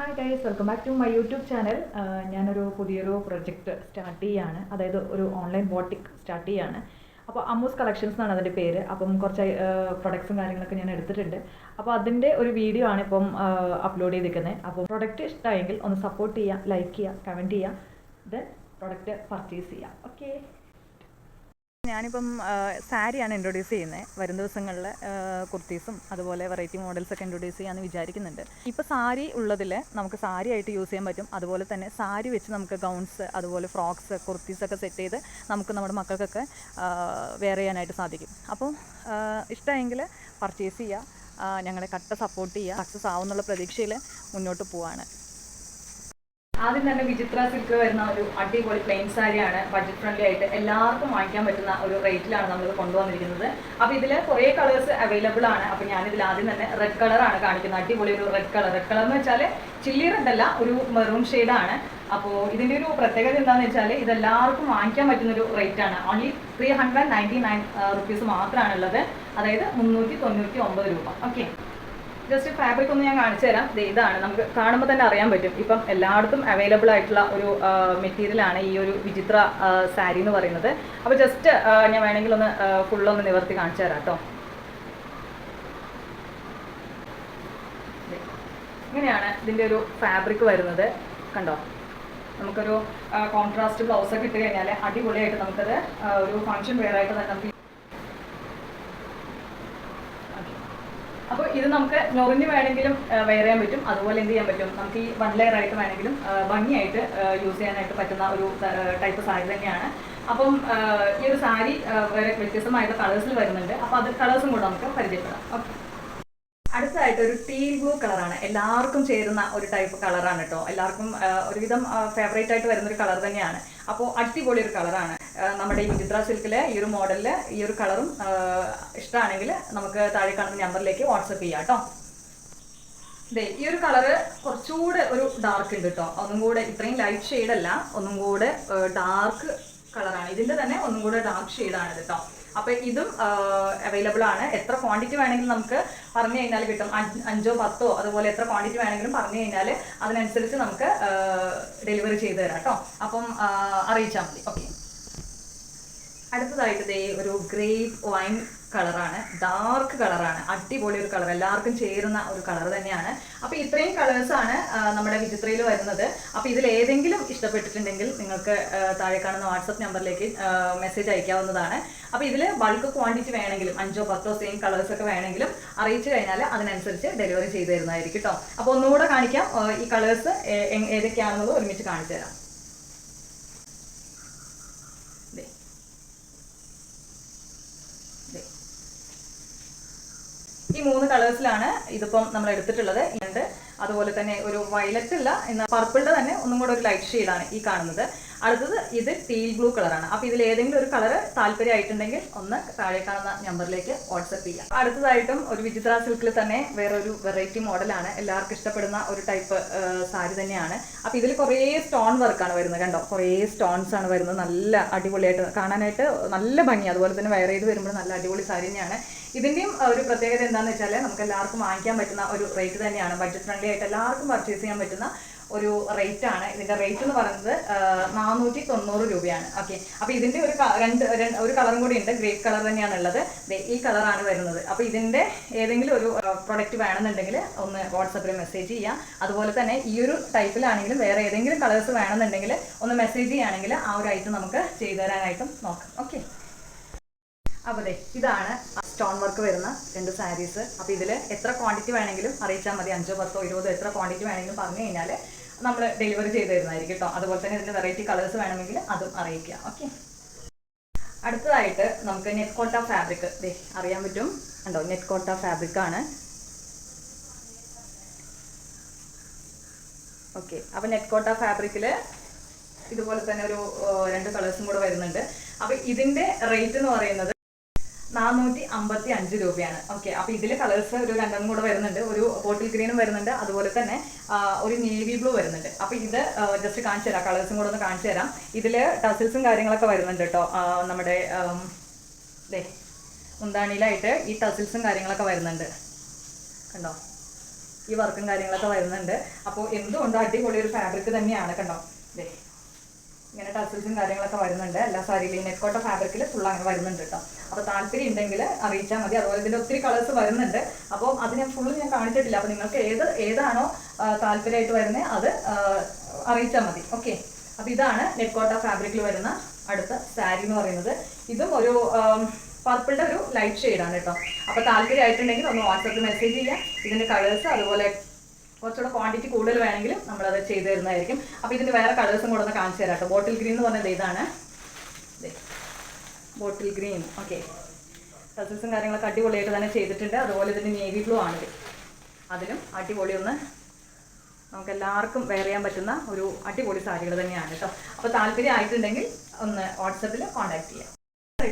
Hi guys welcome back to my YouTube channel ഞാനൊരു പുതിയൊരു project start ചെയ്യാണ്. അതായത് ഒരു ഓൺലൈൻ ബോട്ടിക് സ്റ്റാർട്ട് ചെയ്യാണ്. അപ്പോൾ അമ്മൂസ് കളക്ഷൻസ് എന്നാണ് അതിന്റെ പേര്. അപ്പം കുറച്ച് പ്രൊഡക്ട്സും കാര്യങ്ങളൊക്കെ ഞാൻ എടുത്തിട്ടുണ്ട്. അപ്പോൾ അതിന്റെ ഒരു വീഡിയോ ആണ് ഇപ്പം അപ്ലോഡ് ചെയ്തിരിക്കുന്നത്. അപ്പോൾ പ്രൊഡക്റ്റ് ഇഷ്ടമായെങ്കിൽ ഒന്ന് സപ്പോർട്ട് ചെയ്യുക ലൈക്ക് ചെയ്യുക കമന്റ് ചെയ്യുക. ദെൻ പ്രൊഡക്റ്റ് പർച്ചേസ് ചെയ്യുക. ഓക്കെ ഞാനിപ്പം സാരിയാണ് ഇൻട്രൊഡ്യൂസ് ചെയ്യുന്നത് വരും ദിവസങ്ങളിൽ കുർത്തീസും അതുപോലെ വെറൈറ്റി മോഡൽസ് ഒക്കെ ഇൻട്രൊഡ്യൂസ് ചെയ്യാമെന്ന് വിചാരിക്കുന്നുണ്ട്. ഇപ്പോൾ സാരി ഉള്ളതിൽ നമുക്ക് സാരി ആയിട്ട് യൂസ് ചെയ്യാൻ പറ്റും. അതുപോലെ തന്നെ സാരി വെച്ച് നമുക്ക് ഗൗൺസ് അതുപോലെ ഫ്രോക്സ് കുർത്തീസ് ഒക്കെ സെറ്റ് ചെയ്ത് നമുക്ക് നമ്മുടെ മക്കൾക്കൊക്കെ വെയർ ചെയ്യാനായിട്ട് സാധിക്കും. അപ്പോൾ ഇഷ്ടമെങ്കിൽ പർച്ചേസ് ചെയ്യുക ഞങ്ങളെ കട്ട സപ്പോർട്ട് ചെയ്യുക സക്സസ് ആവുന്നുള്ള പ്രതീക്ഷയിൽ മുന്നോട്ട് പോവാണ്. ആദ്യം തന്നെ വിചിത്ര സിൽക്ക് വരുന്ന ഒരു അടിപൊളി പ്ലെയിൻ സാരിയാണ്. ബഡ്ജറ്റ് ഫ്രണ്ട്ലി ആയിട്ട് എല്ലാവർക്കും വാങ്ങിക്കാൻ പറ്റുന്ന ഒരു റേറ്റിലാണ് നമ്മൾ കൊണ്ടുവന്നിരിക്കുന്നത്. അപ്പോൾ ഇതിൽ കുറേ കളേഴ്സ് അവൈലബിൾ ആണ്. അപ്പോൾ ഞാനിതിൽ ആദ്യം തന്നെ റെഡ് കളറാണ് കാണിക്കുന്നത്. അടിപൊളി ഒരു റെഡ് കളർ റെഡ് കളർ എന്ന് വെച്ചാൽ ചില്ലി റെഡ് അല്ല ഒരു മെറൂൺ ഷെയ്ഡാണ് അപ്പോൾ ഇതിന്റെ ഒരു പ്രത്യേകത എന്താണെന്ന് വെച്ചാൽ ഇതെല്ലാവർക്കും വാങ്ങിക്കാൻ പറ്റുന്ന ഒരു റേറ്റ് ആണ്. Only three hundred ninety nine rupees മാത്രമാണുള്ളത് അതായത് മുന്നൂറ്റി തൊണ്ണൂറ്റി ഒമ്പത് രൂപ. ഓക്കെ ജസ്റ്റ് ഫാബ്രിക് ഒന്ന് ഞാൻ കാണിച്ചു തരാം. ഇതാണ്. നമുക്ക് കാണുമ്പോൾ തന്നെ അറിയാൻ പറ്റും. ഇപ്പം എല്ലായിടത്തും അവൈലബിൾ ആയിട്ടുള്ള ഒരു മെറ്റീരിയൽ ആണ് ഈ ഒരു വിചിത്ര സാരി എന്ന് പറയുന്നത്. അപ്പോൾ ജസ്റ്റ് ഞാൻ വേണമെങ്കിൽ ഒന്ന് ഫുള്ളൊന്ന് നിവർത്തി കാണിച്ചു തരാം കേട്ടോ ഇങ്ങനെയാണ് ഇതിന്റെ ഒരു ഫാബ്രിക് വരുന്നത്. കണ്ടോ? നമുക്കൊരു കോൺട്രാസ്റ്റ് ബ്ലൗസ് ഒക്കെ ഇട്ട് കഴിഞ്ഞാൽ അടിപൊളിയായിട്ട് നമുക്കത് ഒരു ഫങ്ഷൻ വെയർ ആയിട്ട് തന്നെ നമുക്ക് അപ്പോൾ ഇത് നമുക്ക് ഞൊറിഞ്ഞ് വേണമെങ്കിലും വെയർ ചെയ്യാൻ പറ്റും. അതുപോലെ എന്ത് ചെയ്യാൻ പറ്റും? നമുക്ക് ഈ വൺ ലെയർ ആയിട്ട് വേണമെങ്കിലും ഭംഗിയായിട്ട് യൂസ് ചെയ്യാനായിട്ട് പറ്റുന്ന ഒരു ടൈപ്പ് സാരി തന്നെയാണ്. അപ്പം ഈ ഒരു സാരി വേറെ വ്യത്യസ്തമായിട്ട് കളേഴ്സിൽ വരുന്നുണ്ട്. അപ്പോൾ അത് കളേഴ്സും കൂടെ നമുക്ക് പരിചയപ്പെടാം. അടുത്തതായിട്ട് ഒരു ടീൽ ബ്ലൂ കളറാണ് എല്ലാവർക്കും ചേരുന്ന ഒരു ടൈപ്പ് കളറാണ് കേട്ടോ എല്ലാവർക്കും ഒരുവിധം ഫേവറേറ്റ് ആയിട്ട് വരുന്ന ഒരു കളർ തന്നെയാണ്. അപ്പോൾ അടിപൊളി ഒരു കളറാണ് നമ്മുടെ ഈ വിചിത്ര സിൽക്കിലെ ഈ ഒരു മോഡലിൽ ഈ ഒരു കളറും ഇഷ്ടമാണെങ്കിൽ നമുക്ക് താഴെ കാണുന്ന നമ്പറിലേക്ക് വാട്സപ്പ് ചെയ്യാം കേട്ടോ ഈ ഒരു കളറ് കുറച്ചുകൂടെ ഒരു ഡാർക്ക് ഉണ്ട് കേട്ടോ ഒന്നും കൂടെ ഇത്രയും ലൈറ്റ് ഷെയ്ഡ് അല്ല ഒന്നും കൂടെ ഡാർക്ക് കളറാണ്. ഇതിന്റെ തന്നെ ഒന്നും കൂടെ ഡാർക്ക് ഷെയ്ഡാണ് കേട്ടോ അപ്പോൾ ഇതും അവൈലബിൾ ആണ്. എത്ര ക്വാണ്ടിറ്റി വേണമെങ്കിലും നമുക്ക് പറഞ്ഞു കഴിഞ്ഞാൽ കിട്ടും. അഞ്ചോ പത്തോ അതുപോലെ എത്ര ക്വാണ്ടിറ്റി വേണമെങ്കിലും പറഞ്ഞു കഴിഞ്ഞാൽ അതിനനുസരിച്ച് നമുക്ക് ഡെലിവറി ചെയ്തു തരാം കേട്ടോ അപ്പം അറിയിച്ചാൽ മതി. ഓക്കെ അടുത്തതായിട്ട് ദേ ഒരു ഗ്രേപ്പ് വൈൻ കളറാണ്. ഡാർക്ക് കളറാണ്. അടിപൊളി ഒരു കളർ. എല്ലാവർക്കും ചേരുന്ന ഒരു കളർ തന്നെയാണ്. അപ്പോൾ ഇത്രയും കളേഴ്സാണ് നമ്മുടെ വിചിത്രയിൽ വരുന്നത്. അപ്പോൾ ഇതിൽ ഏതെങ്കിലും ഇഷ്ടപ്പെട്ടിട്ടുണ്ടെങ്കിൽ നിങ്ങൾക്ക് താഴെ കാണുന്ന വാട്സപ്പ് നമ്പറിലേക്ക് മെസ്സേജ് അയക്കാവുന്നതാണ്. അപ്പോൾ ഇതിൽ ബൾക്ക് ക്വാണ്ടിറ്റി വേണമെങ്കിലും അഞ്ചോ പത്തോ സെയിം കളേഴ്സ് ഒക്കെ വേണമെങ്കിലും അറിയിച്ചു കഴിഞ്ഞാൽ അതിനനുസരിച്ച് ഡെലിവറി ചെയ്തു തരുന്നതായിരിക്കും കേട്ടോ അപ്പോൾ ഒന്നുകൂടെ കാണിക്കാം ഈ കളേഴ്സ് ഏതൊക്കെയാണെന്നുള്ളത് ഒരുമിച്ച് കാണിച്ചു തരാം. ഈ മൂന്ന് കളേഴ്സിലാണ് ഇതിപ്പം നമ്മൾ എടുത്തിട്ടുള്ളത്. ഉണ്ട് അതുപോലെ തന്നെ ഒരു വയലറ്റ് അല്ല എന്നാൽ പർപ്പിളിന്റെ തന്നെ ഒന്നും കൂടെ ഒരു ലൈറ്റ് ഷെയ്ഡാണ് ഈ കാണുന്നത്. അടുത്തത് ഇത് ടീൽ ബ്ലൂ കളറാണ് അപ്പോൾ ഇതിൽ ഏതെങ്കിലും ഒരു കളർ താല്പര്യമായിട്ടുണ്ടെങ്കിൽ ഒന്ന് താഴെ കാണുന്ന നമ്പറിലേക്ക് വാട്സപ്പ് ചെയ്യാം. അടുത്തതായിട്ടും ഒരു വിചിത്ര സിൽക്കിൽ തന്നെ വേറൊരു വെറൈറ്റി മോഡലാണ് എല്ലാവർക്കും ഇഷ്ടപ്പെടുന്ന ഒരു ടൈപ്പ് സാരി തന്നെയാണ്. അപ്പോൾ ഇതിൽ കുറേ സ്റ്റോൺ വർക്കാണ് വരുന്നത് കണ്ടോ? കുറേ സ്റ്റോൺസ് ആണ് വരുന്നത്. നല്ല അടിപൊളിയായിട്ട് കാണാനായിട്ട് നല്ല ഭംഗി. അതുപോലെ തന്നെ വയർ ചെയ്ത് വരുമ്പോൾ നല്ല അടിപൊളി സാരി തന്നെയാണ്. ഇതിന്റെയും ഒരു പ്രത്യേകത എന്താണെന്ന് വെച്ചാൽ നമുക്ക് എല്ലാവർക്കും വാങ്ങിക്കാൻ പറ്റുന്ന ഒരു റേറ്റ് തന്നെയാണ്. ബഡ്ജറ്റ് ഫ്രണ്ട്ലി ആയിട്ട് എല്ലാവർക്കും പർച്ചേസ് ചെയ്യാൻ പറ്റുന്ന ഒരു റേറ്റ് ആണ്. ഇതിന്റെ റേറ്റ് എന്ന് പറയുന്നത് നാനൂറ്റി തൊണ്ണൂറ് രൂപയാണ്. ഓക്കെ അപ്പോൾ ഇതിന്റെ ഒരു രണ്ട് ഒരു കളറും കൂടി ഉണ്ട്. ഗ്രേ കളർ തന്നെയാണ് ഉള്ളത്. ഈ കളറാണ് വരുന്നത്. അപ്പോൾ ഇതിന്റെ ഏതെങ്കിലും ഒരു പ്രൊഡക്റ്റ് വേണമെന്നുണ്ടെങ്കിൽ ഒന്ന് വാട്സപ്പിൽ മെസ്സേജ് ചെയ്യാം. അതുപോലെ തന്നെ ഈ ഒരു ടൈപ്പിലാണെങ്കിലും വേറെ ഏതെങ്കിലും കളേഴ്സ് വേണമെന്നുണ്ടെങ്കിൽ ഒന്ന് മെസ്സേജ് ചെയ്യുകയാണെങ്കിൽ ആ ഒരു ഐറ്റം നമുക്ക് ചെയ്തു തരാനായിട്ടും നോക്കാം. ഓക്കെ അപ്പോൾ അതെ ഇതാണ് സ്റ്റോൺ വർക്ക് വരുന്ന രണ്ട് സാരീസ് അപ്പോൾ ഇതിൽ എത്ര ക്വാണ്ടിറ്റി വേണമെങ്കിലും അറിയിച്ചാൽ മതി. അഞ്ചോ പത്തോ ഇരുപതോ എത്ര ക്വാണ്ടിറ്റി വേണമെങ്കിലും പറഞ്ഞു കഴിഞ്ഞാൽ നമ്മൾ ഡെലിവറി ചെയ്ത് തരുന്നതായിരിക്കും കേട്ടോ അതുപോലെ തന്നെ ഇതിന്റെ വെറൈറ്റി കളേഴ്സ് വേണമെങ്കിൽ അതും അറിയിക്കുക ഓക്കെ അടുത്തതായിട്ട് നമുക്ക് നെറ്റ് കോട്ട ഫാബ്രിക് ദേ അറിയാൻ പറ്റും. ഉണ്ടോ നെറ്റ് കോട്ട ഫാബ്രിക് ആണ്. ഓക്കെ അപ്പോൾ നെറ്റ് കോട്ട ഫാബ്രിക്കിൽ ഇതുപോലെ തന്നെ ഒരു രണ്ട് കളേഴ്സും കൂടെ വരുന്നുണ്ട്. അപ്പോൾ ഇതിന്റെ റേറ്റ് എന്ന് പറയുന്നത് നാനൂറ്റി അമ്പത്തി അഞ്ച് രൂപയാണ്. ഓക്കെ അപ്പോൾ ഇതിൽ കളേഴ്സ് ഒരു രണ്ടെണ്ണം കൂടെ വരുന്നുണ്ട്. ഒരു ബോട്ടിൽ ഗ്രീനും വരുന്നുണ്ട്. അതുപോലെ തന്നെ ഒരു നേവി ബ്ലൂ വരുന്നുണ്ട്. അപ്പോൾ ഇത് ജസ്റ്റ് കാണിച്ചു തരാം. കളേഴ്സും കൂടെ ഒന്ന് കാണിച്ചു തരാം. ഇതിൽ ടസിൽസും കാര്യങ്ങളൊക്കെ വരുന്നുണ്ട് കേട്ടോ നമ്മുടെ ദേ മുന്താണിയിലായിട്ട് ഈ ടസിൽസും കാര്യങ്ങളൊക്കെ വരുന്നുണ്ട്. കണ്ടോ? ഈ വർക്കും കാര്യങ്ങളൊക്കെ വരുന്നുണ്ട്. അപ്പോൾ എന്തുകൊണ്ടും അടിപൊളി ഒരു ഫാബ്രിക് തന്നെയാണ് കണ്ടോ? ദേ ഇങ്ങനെ ടസിൽസും കാര്യങ്ങളൊക്കെ വരുന്നുണ്ട്. എല്ലാ സാരിയിലും നെക്കോട്ട ഫാബ്രിക്കിൽ ഫുൾ അങ്ങനെ വരുന്നുണ്ട് കേട്ടോ അപ്പോൾ താല്പര്യം ഉണ്ടെങ്കിൽ അറിയിച്ചാൽ മതി. അതുപോലെ ഇതിന്റെ ഒത്തിരി കളേഴ്സ് വരുന്നുണ്ട്. അപ്പോൾ അത് ഞാൻ ഫുള്ള് ഞാൻ കാണിച്ചിട്ടില്ല. അപ്പോൾ നിങ്ങൾക്ക് ഏത് ഏതാണോ താല്പര്യമായിട്ട് വരുന്നത് അത് അറിയിച്ചാൽ മതി. ഓക്കെ അപ്പോൾ ഇതാണ് നെക്കോട്ട ഫാബ്രിക്കിൽ വരുന്ന അടുത്ത സാരി എന്ന് പറയുന്നത്. ഇതും ഒരു പർപ്പിളിന്റെ ഒരു ലൈറ്റ് ഷെയ്ഡാണ് കേട്ടോ അപ്പോൾ താല്പര്യമായിട്ടുണ്ടെങ്കിൽ ഒന്ന് വാട്സപ്പിൽ മെസ്സേജ് ചെയ്യാം. ഇതിന്റെ കളേഴ്സ് അതുപോലെ കുറച്ചുകൂടെ ക്വാണ്ടിറ്റി കൂടുതൽ വേണമെങ്കിൽ നമ്മളത് ചെയ്തു തരുന്നതായിരിക്കും. അപ്പോൾ ഇതിന്റെ വേറെ കളേഴ്സും കൂടെ ഒന്ന് കാണിച്ചു തരാം ബോട്ടിൽ ഗ്രീൻ എന്ന് പറഞ്ഞത് ഇതാണ്. ബോട്ടിൽ ഗ്രീൻ ഓക്കെ ടസൽസും കാര്യങ്ങളൊക്കെ അടിപൊളിയായിട്ട് തന്നെ ചെയ്തിട്ടുണ്ട്. അതുപോലെ ഇതിന്റെ നേവി ബ്ലൂ ആണിത്. അതിലും അടിപൊളി ഒന്ന് നമുക്ക് എല്ലാവർക്കും വെയർ ചെയ്യാൻ പറ്റുന്ന ഒരു അടിപൊളി സാരികൾ തന്നെയാണ് കേട്ടോ. അപ്പോൾ താല്പര്യം ആയിട്ടുണ്ടെങ്കിൽ ഒന്ന് വാട്സപ്പിൽ കോൺടാക്ട് ചെയ്യാം.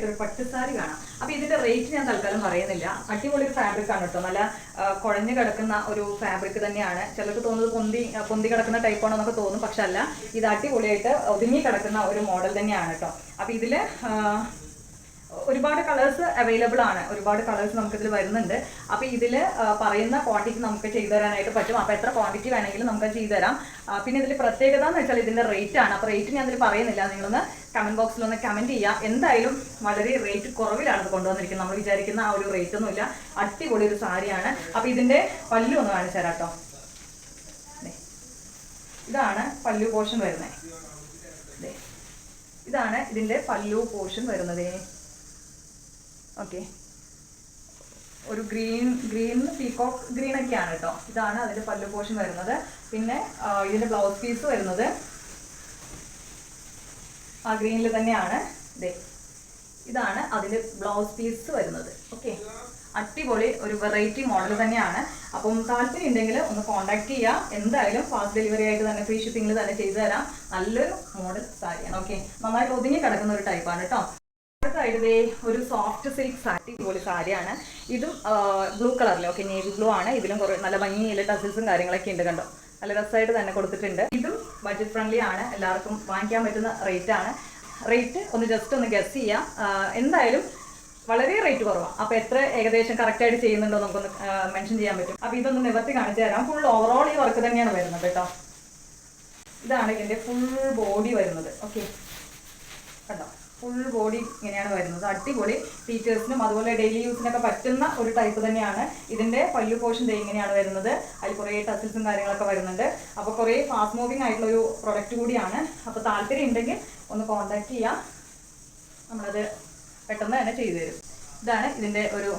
ഒരു പട്ട് സാരി കാണാം. അപ്പൊ ഇതിന്റെ റേറ്റ് ഞാൻ തൽക്കാലം പറയുന്നില്ല. അടിപൊളി ഒരു ഫാബ്രിക് ആണ് കേട്ടോ നല്ല കുഴഞ്ഞു കിടക്കുന്ന ഒരു ഫാബ്രിക് തന്നെയാണ്. ചിലർക്ക് തോന്നുന്നത് പൊന്തി പൊന്തി കിടക്കുന്ന ടൈപ്പ് ആണോ എന്നൊക്കെ തോന്നും. പക്ഷെ അല്ല ഇത് അടിപൊളിയായിട്ട് ഒതുങ്ങി കിടക്കുന്ന ഒരു മോഡൽ തന്നെയാണ് കേട്ടോ അപ്പൊ ഇതിൽ ഒരുപാട് കളേഴ്സ് അവൈലബിൾ ആണ്. ഒരുപാട് കളേഴ്സ് നമുക്കിതിൽ വരുന്നുണ്ട്. അപ്പോൾ ഇതിൽ പറയുന്ന ക്വാണ്ടിറ്റി നമുക്ക് ചെയ്തു തരാനായിട്ട് പറ്റും. അപ്പോൾ എത്ര ക്വാണ്ടിറ്റി വേണമെങ്കിലും നമുക്ക് ചെയ്തു തരാം. പിന്നെ ഇതിൽ പ്രത്യേകത എന്ന് വെച്ചാൽ ഇതിന്റെ റേറ്റ് ആണ്. അപ്പോൾ റേറ്റ് ഞാൻ ഇതിൽ പറയുന്നില്ല. നിങ്ങളൊന്ന് കമന്റ് ബോക്സിൽ ഒന്ന് കമന്റ് ചെയ്യുക എന്തായാലും വളരെ റേറ്റ് കുറവിലാണ് ഇത് കൊണ്ടുവന്നിരിക്കുന്നത്. നമ്മൾ വിചാരിക്കുന്ന ആ ഒരു റേറ്റ് ഒന്നുമില്ല അടിപൊളി ഒരു സാരിയാണ്. അപ്പോൾ ഇതിന്റെ പല്ലു ഒന്ന് കാണിച്ചു തരാം കേട്ടോ. ഇതാണ് പല്ലു പോഷൻ വരുന്നത്. ഇതാണ് ഇതിന്റെ പല്ലു പോഷൻ വരുന്നത്. ഓക്കെ ഒരു ഗ്രീൻ ഗ്രീൻ പീകോക്ക് ഗ്രീൻ ഒക്കെയാണ് കേട്ടോ ഇതാണ് അതിന്റെ പല്ലു പോർഷൻ വരുന്നത്. പിന്നെ ഇതിന്റെ ബ്ലൗസ് പീസ് വരുന്നത്. ആ ഗ്രീനിൽ തന്നെയാണ്. ദേ ഇതാണ് അതിന്റെ ബ്ലൗസ് പീസ് വരുന്നത്. ഓക്കെ അടിപൊളി ഒരു വെറൈറ്റി മോഡൽ തന്നെയാണ്. അപ്പം താല്പര്യം ഉണ്ടെങ്കിൽ ഒന്ന് കോൺടാക്ട് ചെയ്യുക എന്തായാലും ഫാസ്റ്റ് ഡെലിവറി ആയിട്ട് തന്നെ ഫ്രീ ഷിപ്പിംഗിൽ തന്നെ ചെയ്തു തരാം. നല്ലൊരു മോഡൽ സാരിയാണ്. ഓക്കെ നന്നായിട്ട് ഒതുങ്ങി കിടക്കുന്ന ഒരു ടൈപ്പാണ് കേട്ടോ അടുത്തായിട്ട് ഒരു സോഫ്റ്റ് സിൽക്ക് സാറ്റി പോലെ സാരിയാണ് ഇതും ബ്ലൂ കളറിൽ ഓക്കെ നേവി ബ്ലൂ ആണ്. ഇതിലും കുറേ നല്ല ഭംഗിയില്ല ടസിൽസും കാര്യങ്ങളൊക്കെ ഉണ്ട് കണ്ടോ? നല്ല രസമായിട്ട് തന്നെ കൊടുത്തിട്ടുണ്ട്. ഇതും ബഡ്ജറ്റ് ഫ്രണ്ട്ലി ആണ്. എല്ലാവർക്കും വാങ്ങിക്കാൻ പറ്റുന്ന റേറ്റ് ആണ്. റേറ്റ് ഒന്ന് ജസ്റ്റ് ഒന്ന് ഗസ് ചെയ്യാം. എന്തായാലും വളരെ റേറ്റ് കുറവാണ് അപ്പോൾ എത്ര ഏകദേശം കറക്റ്റായിട്ട് ചെയ്യുന്നുണ്ടോ നമുക്കൊന്ന് മെൻഷൻ ചെയ്യാൻ പറ്റും. അപ്പോൾ ഇതൊന്ന് നിവർത്തി കാണിച്ചു തരാം. ഫുൾ ഓവറോൾ ഈ വർക്ക് തന്നെയാണ് വരുന്നത് കേട്ടോ. ഇതാണ് ഇതിന്റെ ഫുൾ ബോഡി വരുന്നത്. ഓക്കെ കണ്ടോ? ഫുൾ ബോഡി ഇങ്ങനെയാണ് വരുന്നത്. അടിപൊളി ടീച്ചേഴ്സിനും അതുപോലെ ഡെയിലി യൂസിനൊക്കെ പറ്റുന്ന ഒരു ടൈപ്പ് തന്നെയാണ്. ഇതിന്റെ പല്ലു പോർഷൻ ഡേ ഇങ്ങനെയാണ് വരുന്നത്. അതിൽ കുറേ ടസിൽസും കാര്യങ്ങളൊക്കെ വരുന്നുണ്ട്. അപ്പോൾ കുറേ ഫാസ്റ്റ് മൂവിങ് ആയിട്ടുള്ള ഒരു പ്രൊഡക്റ്റ് കൂടിയാണ്. അപ്പോൾ താല്പര്യം ഉണ്ടെങ്കിൽ ഒന്ന് കോൺടാക്ട് ചെയ്യാം. നമ്മളത് പെട്ടെന്ന് തന്നെ ചെയ്തു തരും. ഇതാണ് ഇതിന്റെ ഒരു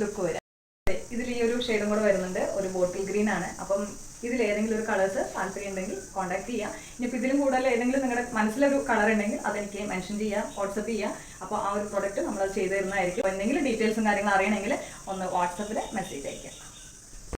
ലുക്ക് വരിക ഇതിൽ ഈ ഒരു ഷെയ്ഡും കൂടെ വരുന്നുണ്ട്. ഒരു ബോട്ടിൽ ഗ്രീൻ ആണ്. അപ്പം ഇതിൽ ഏതെങ്കിലും ഒരു കളേഴ്സ് താല്പര്യം ഉണ്ടെങ്കിൽ കോൺടാക്ട് ചെയ്യാം. ഇനിയിപ്പോൾ ഇതിലും കൂടുതൽ ഏതെങ്കിലും നിങ്ങളുടെ മനസ്സിലൊരു കളർ ഉണ്ടെങ്കിൽ അതെനിക്ക് മെൻഷൻ ചെയ്യാം വാട്സപ്പ് ചെയ്യാം. അപ്പോൾ ആ ഒരു പ്രോഡക്റ്റ് നമ്മൾ ചെയ്തു തരുന്നതായിരിക്കും. എന്തെങ്കിലും ഡീറ്റെയിൽസും കാര്യങ്ങളും അറിയണമെങ്കിൽ ഒന്ന് വാട്സപ്പിൽ മെസ്സേജ് അയക്കാം